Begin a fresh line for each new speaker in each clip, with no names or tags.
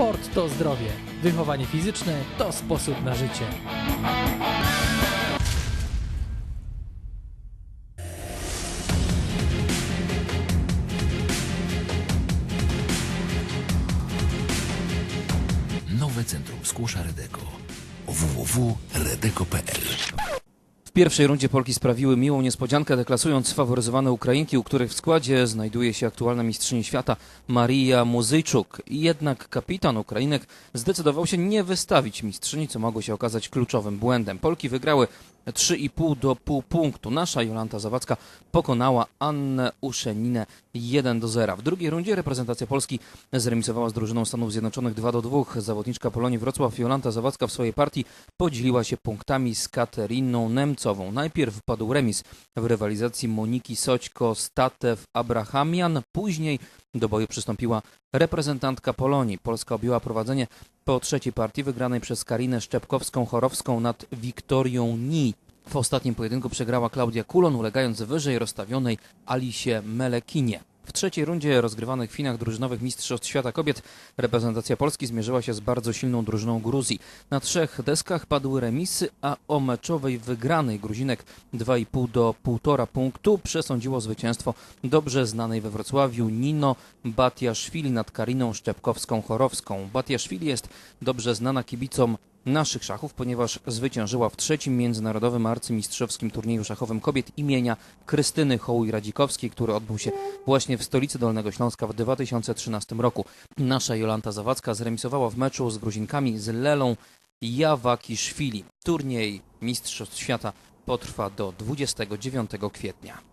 Sport to zdrowie. Wychowanie fizyczne to sposób na życie.
Nowe Centrum Skłosza Redeko www.redeko.pl
W pierwszej rundzie Polki sprawiły miłą niespodziankę, deklasując sfaworyzowane Ukrainki, u których w składzie znajduje się aktualna mistrzyni świata Maria Muzyjczuk. Jednak kapitan Ukrainek zdecydował się nie wystawić mistrzyni, co mogło się okazać kluczowym błędem. Polki wygrały 3,5 do pół punktu. Nasza Jolanta Zawadzka pokonała Annę Uszeninę 1 do 0. W drugiej rundzie reprezentacja Polski zremisowała z drużyną Stanów Zjednoczonych 2 do 2. Zawodniczka Polonii Wrocław Jolanta Zawadzka w swojej partii podzieliła się punktami z Kateriną Nemcową. Najpierw wpadł remis w rywalizacji Moniki Soćko-Statew Abrahamian. Później do boju przystąpiła reprezentantka Polonii. Polska objęła prowadzenie po trzeciej partii wygranej przez Karinę Szczepkowską-Chorowską nad Wiktorią Ni. W ostatnim pojedynku przegrała Klaudia Kulon, ulegając wyżej rozstawionej Alisie Melekinie. W trzeciej rundzie rozgrywanych w Chinach drużynowych Mistrzostw Świata Kobiet reprezentacja Polski zmierzyła się z bardzo silną drużyną Gruzji. Na trzech deskach padły remisy, a o meczowej wygranej Gruzinek 2,5 do 1,5 punktu przesądziło zwycięstwo dobrze znanej we Wrocławiu Nino Batiaszwili nad Kariną Szczepkowską-Chorowską. Batiaszwili jest dobrze znana kibicom naszych szachów, ponieważ zwyciężyła w trzecim międzynarodowym arcymistrzowskim turnieju szachowym kobiet imienia Krystyny Hołuj-Radzikowskiej, który odbył się właśnie w stolicy Dolnego Śląska w 2013 roku. Nasza Jolanta Zawadzka zremisowała w meczu z Gruzinkami z Lelą Jawakiszwili. Turniej Mistrzostw Świata potrwa do 29 kwietnia.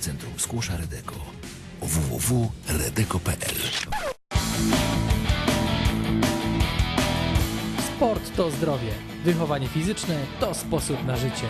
Centrum Skłosza Redeko www.redeko.pl
Sport to zdrowie. Wychowanie fizyczne to sposób na życie.